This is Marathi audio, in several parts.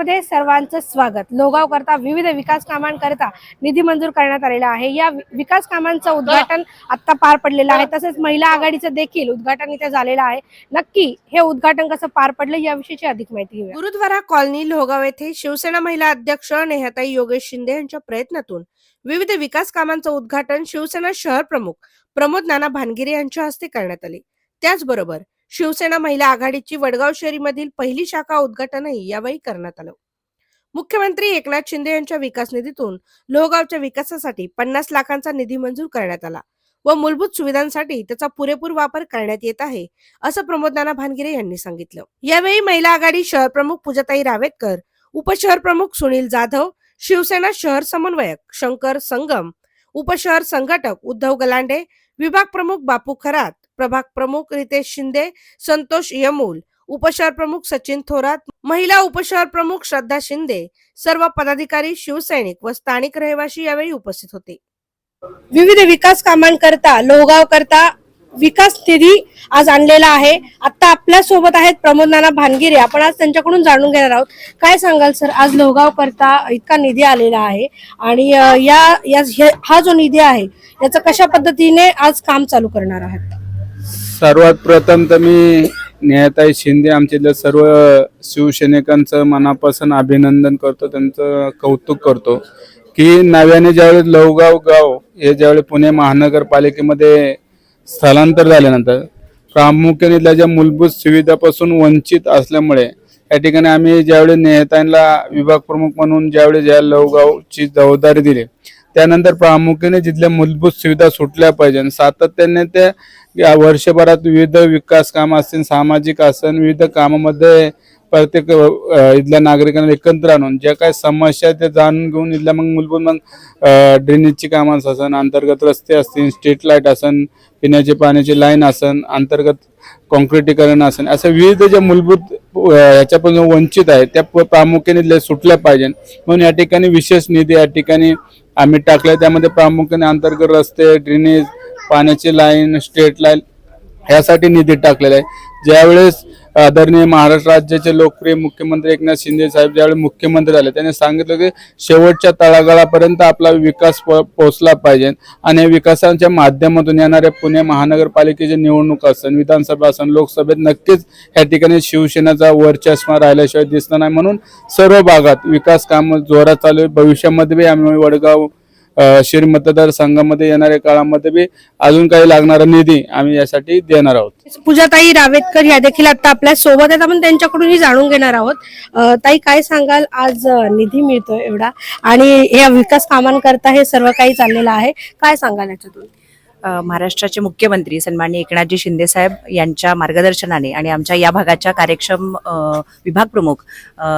मध्ये सर्वांचं स्वागत. लोगाव करता विविध विकास कामांकरता निधी मंजूर करण्यात आलेला आहे. या विकास कामांचं उद्घाटन आता पार पडलेलं आहे. तसेच महिला आघाडीचं देखील उद्घाटन इथे झालेलं आहे. नक्की हे उद्घाटन कसं पार पडलं याविषयीची अधिक माहिती घेऊया. गुरुद्वारा कॉलनी लोगाव येथे शिवसेना महिला अध्यक्ष नेहाताई योगेश शिंदे यांच्या प्रयत्नातून विविध विकास कामांचं उद्घाटन शिवसेना शहर प्रमुख प्रमोद नाना भानगिरे यांच्या हस्ते करण्यात आले. त्याचबरोबर शिवसेना महिला आघाडीची वडगाव शहरीमधील पहिली शाखा उद्घाटनही यावेळी करण्यात आलं. मुख्यमंत्री एकनाथ शिंदे यांच्या विकास निधीतून लोहगावच्या विकासासाठी पन्नास लाखांचा निधी मंजूर करण्यात आला व मूलभूत सुविधांसाठी त्याचा पुरेपूर वापर करण्यात येत आहे असं प्रमोद नाना भानगिरे यांनी सांगितलं. यावेळी महिला आघाडी शहर प्रमुख पूजाताई रावेतकर उपशहर प्रमुख सुनील जाधव शिवसेना शहर समन्वयक शंकर संगम उपशहर संघटक उद्धव गलांडे विभाग प्रमुख बापू खरात प्रभाग प्रमुख रितेश शिंदे संतोष यमूल उपशहर प्रमुख सचिन थोरात महिला उपशहर प्रमुख श्रद्धा शिंदे सर्व पदाधिकारी शिवसैनिक व स्थानिक रहिवासी यावेळी उपस्थित होते. विविध विकास कामांकरता लोहगाव करता विकास निधी आज आणलेला आहे. आता आपल्यासोबत आहेत प्रमोद नाना भानगिरे. आपण आज त्यांच्याकडून जाणून घेणार आहोत. काय सांगाल सर? आज लोहगाव करता इतका निधी आलेला आहे आणि या या- हा जो निधी आहे याचं कशा पद्धतीने आज काम चालू करणार आहात? सर्वात प्रथम तर मी नेहाताई शिंदे आमच्या इथल्या सर्व शिवसैनिकांचं मनापासून अभिनंदन करतो त्यांचं कौतुक करतो की नव्याने ज्यावेळी लवगाव गाव हे ज्यावेळी पुणे महानगरपालिकेमध्ये स्थलांतर झाल्यानंतर प्रामुख्याने इथल्या ज्या मूलभूत सुविधापासून वंचित असल्यामुळे या ठिकाणी आम्ही ज्यावेळी नेतांना विभाग प्रमुख म्हणून ज्यावेळी ज्या लवगावची जबाबदारी दिली त्यानंतर प्रामुख्याने जिथल्या मूलभूत सुविधा सुटल्या पाहिजे सातत्याने त्या या वर्षभरात विविध विकास काम असतील सामाजिक असन विविध कामामध्ये प्रत्येक इथल्या नागरिकांना एकत्र आणून ज्या काही समस्या त्या जाणून घेऊन इथल्या मग मूलभूत मग ड्रेनेजची कामं असन अंतर्गत रस्ते असतील स्ट्रीट लाइट असन पिण्याची पाण्याची लाईन असन अंतर्गत कॉन्क्रिटीकरण असेल असं विविध ज्या मूलभूत ह्याच्यापासून वंचित आहे त्या प- प्रामुख्याने इथल्या सुटल्या पाहिजे. म्हणून या ठिकाणी विशेष निधी या ठिकाणी आम्ही टाकलाय. त्यामध्ये प्रामुख्याने अंतर्गत रस्ते ड्रेनेज पाण्याची लाईन स्टेट लाईन यासाठी निधी टाकलेला आहे. ज्यावेळेस आदरणीय महाराष्ट्र राज्याचे लोकप्रिय मुख्यमंत्री एकनाथ शिंदे साहेब ज्यावेळी मुख्यमंत्री झाले त्यांनी सांगितलं की शेवटच्या तळागाळापर्यंत आपला विकास पोहोचला पाहिजे आणि या विकासाच्या माध्यमातून येणाऱ्या पुणे महानगरपालिकेची निवडणूक असेल विधानसभा असेल लोकसभेत नक्कीच या ठिकाणी शिवसेनेचा वरचष्मा राहिल्याशिवाय दिसणार नाही. म्हणून सर्व भागात विकास कामं जोरात चालू आहे भविष्यामध्ये आम्ही वडगाव शिर मतदारसंघामध्ये येणाऱ्या काळामध्ये बी अजून काही लागणारा निधी आम्ही यासाठी देणार आहोत. पूजाताई रावेतकर या देखील आता आपल्यासोबत आहेत. आपण त्यांच्याकडूनही जाणून घेणार आहोत. ताई काय सांगाल? आज निधी मिळतोय एवढा आणि या विकास कामांकरता हे सर्व काही चाललेलं आहे. काय सांगाल याच्यातून? महाराष्ट्राचे मुख्यमंत्री सन्माननीय एकनाथजी शिंदेसाहेब यांच्या मार्गदर्शनाने आणि आमच्या या भागाच्या कार्यक्षम विभाग प्रमुख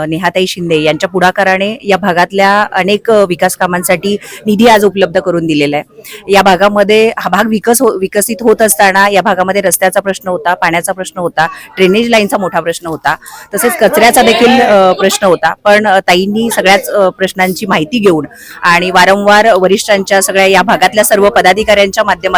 नेहाताई शिंदे यांच्या पुढाकाराने या भागातल्या अनेक विकास कामांसाठी निधी आज उपलब्ध करून दिलेला आहे. या भागामध्ये हा भाग विकस हो विकसित होत असताना या भागामध्ये रस्त्याचा प्रश्न होता पाण्याचा प्रश्न होता ड्रेनेज लाईनचा मोठा प्रश्न होता तसेच कचऱ्याचा देखील प्रश्न होता. पण ताईंनी सगळ्याच प्रश्नांची माहिती घेऊन आणि वारंवार वरिष्ठांच्या सगळ्या या भागातल्या सर्व पदाधिकाऱ्यांच्या माध्यमातून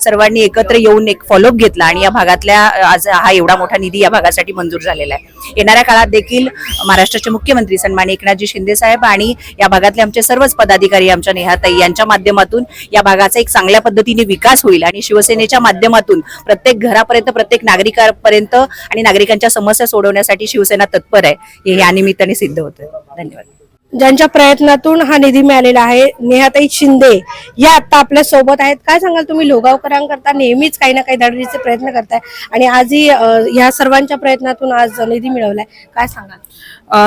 सर्वांनी एकत्र येऊन एक फॉलोअप घेतला आणि या भागातल्या आज हा एवढा मोठा निधी या भागासाठी मंजूर झालेला आहे. येणाऱ्या काळात देखील महाराष्ट्राचे मुख्यमंत्री सन्मान एकनाथजी शिंदे साहेब आणि या भागातले आमचे सर्वच पदाधिकारी आमच्या नेहाताई यांच्या माध्यमातून या भागाचा एक चांगल्या पद्धतीने विकास होईल आणि शिवसेनेच्या माध्यमातून प्रत्येक घरापर्यंत प्रत्येक नागरिकापर्यंत आणि नागरिकांच्या समस्या सोडवण्यासाठी शिवसेना तत्पर आहे. हे या निमित्ताने सिद्ध होतं धन्यवाद. ज्यांच्या प्रयत्नातून हा निधी मिळालेला आहे नेहाताई शिंदे या आता आपल्यासोबत आहेत. काय सांगाल तुम्ही? लोगावकरांकरता नेहमीच काही ना काही धडरीचे प्रयत्न करताय. आणि आजही ह्या सर्वांच्या प्रयत्नातून आज निधी मिळवलाय. काय सांगाल?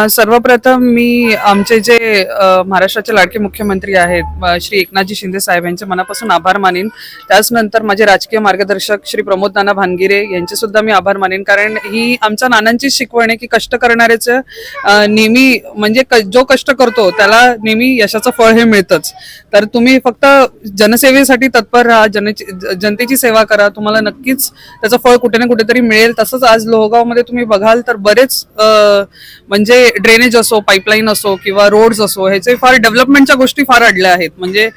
सर्वप्रथम मी आमचे जे महाराष्ट्राचे लाडके मुख्यमंत्री आहेत श्री एकनाथजी शिंदे साहेब यांचे मनापासून आभार मानेन. त्याचनंतर माझे राजकीय मार्गदर्शक श्री प्रमोद नाना भानगिरे यांचे सुद्धा मी आभार मानेन. कारण ही आमच्या नानांची शिकवण आहे की कष्ट करणाऱ्याचं नेहमी म्हणजे क- जो कष्ट करतो त्याला नेहमी यशाचं फळ हे मिळतंच. तर तुम्ही फक्त जनसेवेसाठी तत्पर राहा जनची जनतेची सेवा करा. तुम्हाला नक्कीच त्याचं फळ कुठे ना कुठेतरी मिळेल. तसंच आज लोहगावमध्ये तुम्ही बघाल तर बरेच म्हणजे ड्रेनेज असो पाईपलाईन असो किंवा रोड्स असो ह्याचे फार डेव्हलपमेंटच्या गोष्टी फार अडल्या आहेत. म्हणजे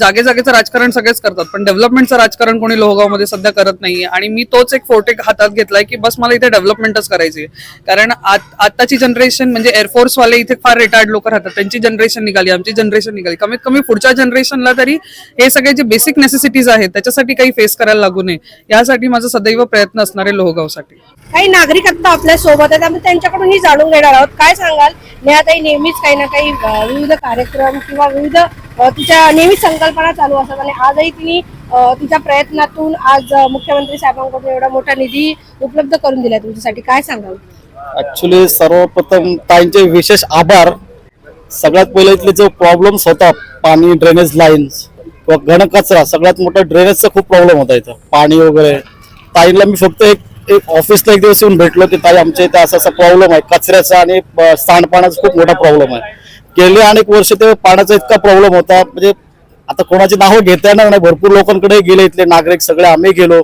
जागे जागेचं राजकारण सगळेच करतात. पण डेव्हलपमेंटचं राजकारण कोणी लोहगावमध्ये सध्या करत नाहीये. आणि मी तोच एक फोटेक हातात घेतलाय की बस मला इथे डेव्हलपमेंटच करायची आहे. कारण आत- आताची जनरेशन म्हणजे एअरफोर्स वाले इथे फार रिटायर्ड लोक राहतात त्यांची जनरेशन निघाली आमची जनरेशन निघाली. कमीत कमी पुढच्या जनरेशनला तरी हे सगळे जे बेसिक नेसेसिटीज आहेत त्याच्यासाठी काही फेस करायला लागू नये. यासाठी माझा सदैव प्रयत्न असणार आहे लोहगावसाठी. काही नागरिक आता आपल्यासोबत आहेत त्यामुळे त्यांच्याकडूनही जाणून घेणार आहोत. काय सांगाल? नेहाताई नेहमीच काही ना काही विविध कार्यक्रम किंवा विविध तिच्या नेहमीच संकल्पना चालू असतात आणि आजही तिने तिच्या प्रयत्नातून आज मुख्यमंत्री साहेबांकडून एवढा मोठा निधी उपलब्ध करून दिला तुमच्यासाठी. काय सांगाल? ऍक्च्युली सर्वप्रथम ताईंचे विशेष आभार. सगळ्यात पहिले इथले जो प्रॉब्लेम्स होता पाणी ड्रेनेज लाईन्स किंवा घनकचरा सगळ्यात मोठा ड्रेनेजचा खूप प्रॉब्लेम होता इथं. पाणी वगैरे. ताईला मी फक्त एक एक ऑफिसला एक दिवस येऊन भेटलो की ताई आमच्या इथे असा असा प्रॉब्लेम आहे. कचऱ्याचा आणि सांडपाण्याचा खूप मोठा प्रॉब्लेम आहे. गेले अनेक वर्ष ते पाण्याचा इतका प्रॉब्लेम होता म्हणजे आता कोणाची नावं घेता येणार नाही. भरपूर लोकांकडे गेले इथले नागरिक सगळे आम्ही गेलो.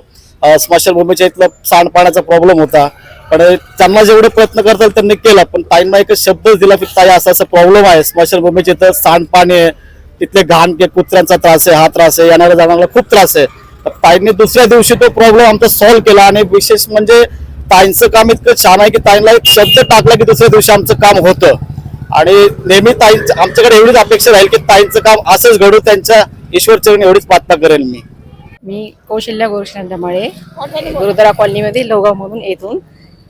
स्मशानभूमीच्या इथलं सांडपाण्याचा प्रॉब्लेम होता. पण त्यांना जेवढे प्रयत्न करता त्यांनी केला पण ताईंना एक शब्दच दिला की ताई असा असा प्रॉब्लेम आहे. स्मशानभूमीच्या तर सांडपाणी आहे. तिथले घाण के कुत्र्यांचा त्रास आहे हा त्रास आहे येणाऱ्या जाणाऱ्याला खूप त्रास आहे. तर ताईंनी दुसऱ्या दिवशी तो प्रॉब्लेम आमचा सॉल्व्ह केला आणि विशेष म्हणजे ताईंचं काम इतकं छान आहे की ताईंना एक शब्द टाकला की दुसऱ्या दिवशी आमचं काम होतं. आणि नेहमी ताई आमच्याकडे एवढीच अपेक्षा राहील की ताईंचं काम असंच घडू त्यांच्या ईश्वरचरण एवढीच प्रार्थना करेल मी. मी कौशल्या गोरशांतमाळे गुरुद्वारा कॉलनीमध्ये लोगाव म्हणून येथून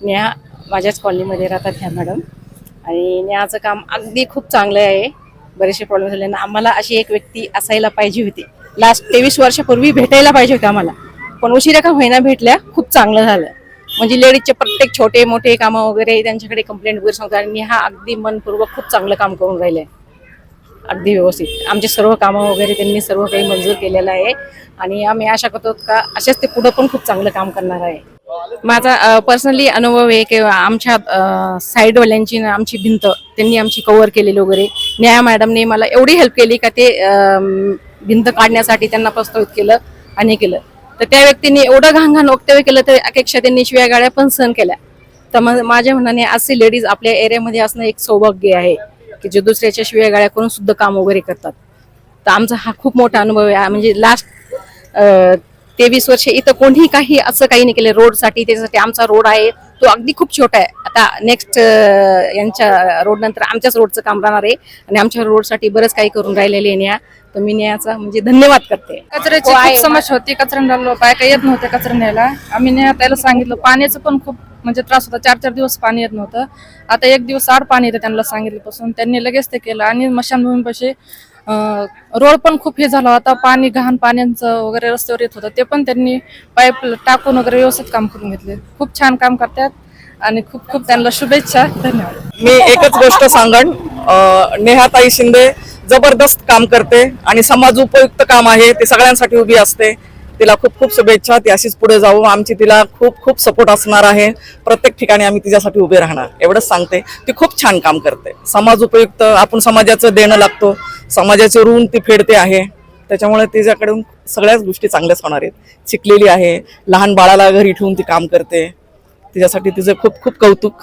नेहा माझ्याच कॉलनीमध्ये राहतात ह्या मॅडम. आणि नेहाचं काम अगदी खूप चांगलं आहे. बरेचसे प्रॉब्लेम झाले. ना आम्हाला अशी एक व्यक्ती असायला पाहिजे होती. लास्ट तेवीस वर्षापूर्वी भेटायला पाहिजे होते आम्हाला. पण उशिरा का होईना भेटल्या खूप चांगलं झालं. म्हणजे लेडीजचे प्रत्येक छोटे मोठे कामं वगैरे त्यांच्याकडे कंप्लेंट वगैरे सांगतात. आणि हा अगदी मनपूर्वक खूप चांगलं काम करून राहिले. अगदी व्यवस्थित. आमचे सर्व कामं वगैरे त्यांनी सर्व काही मंजूर केलेलं आहे. आणि आम्ही आशा करतो का असेच ते पुढं पण खूप चांगलं काम करणार आहे. माझा पर्सनली अनुभव आहे की आमच्या साईडवाल्यांची आमची भिंत त्यांनी आमची कव्हर केलेली वगैरे. न्याया मॅडमने मला एवढी हेल्प केली का ते भिंत काढण्यासाठी त्यांना प्रस्तावित केलं आणि केलं. तर त्या व्यक्तीने एवढं घाण घाण वक्तव्य केलं तर अपेक्षा त्यांनी शिव्या गाड्या पण सहन केल्या. तर मग माझ्या मनाने असे लेडीज आपल्या एरियामध्ये असणं एक सौभाग्य आहे की जे दुसऱ्याच्या शिव्या गाड्या करून सुद्धा काम वगैरे करतात. तर आमचा हा खूप मोठा अनुभव आहे. म्हणजे लास्ट तेवीस वर्ष. इथं कोणीही काही असं काही नाही केलं. रोडसाठी त्याच्यासाठी आमचा रोड आहे. तो अगदी खूप छोटा आहे. आता नेक्स्ट यांच्या रोड नंतर आमच्याच रोडचं काम राहणार आहे. आणि आमच्या रोडसाठी बरंच काही करून राहिलेले न्या. तर मी न्यायाचा म्हणजे धन्यवाद करते. कचऱ्याची हो. खूप समस्या होती. कचरा न्यायला बायका येत नव्हत्या कचरा न्यायला. आम्ही नेहा त्याला सांगितलं. पाण्याचं पण खूप म्हणजे त्रास होता. चार चार दिवस पाणी येत नव्हतं. आता एक दिवस आड पाणी येतं त्यांना सांगितल्यापासून. त्यांनी लगेच ते केलं. आणि मशानभूमीपाशी रोड पण खूप हे झाला. होता पाणी घाण पाण्याचं वगैरे रस्त्यावर येत होतं ते पण त्यांनी पाईप टाकून वगैरे व्यवस्थित काम करून घेतले. खूप छान काम करतात आणि खूप खूप त्यांना शुभेच्छा. धन्यवाद. मी एकच गोष्ट सांगण नेहाताई शिंदे जबरदस्त काम करते आणि समाज उपयुक्त काम आहे ते सगळ्यांसाठी उभी असते. तिला खूप खूप शुभेच्छा ती अशीच पुढे जाऊ. आमची तिला खूप खूप सपोर्ट असणार आहे. प्रत्येक ठिकाणी आम्ही तिच्यासाठी उभे राहणार. एवढंच सांगते. ती खूप छान काम करते. समाज उपयुक्त आपण समाजाचं देणं लागतो. समाजाचे ऋण ती फेडते आहे. त्याच्यामुळे तिच्याकडून सगळ्याच गोष्टी चांगल्याच होणार आहेत. शिकलेली आहे. लहान बाळाला घरी ठेवून ती काम करते. तिच्यासाठी तिचं खूप खूप कौतुक.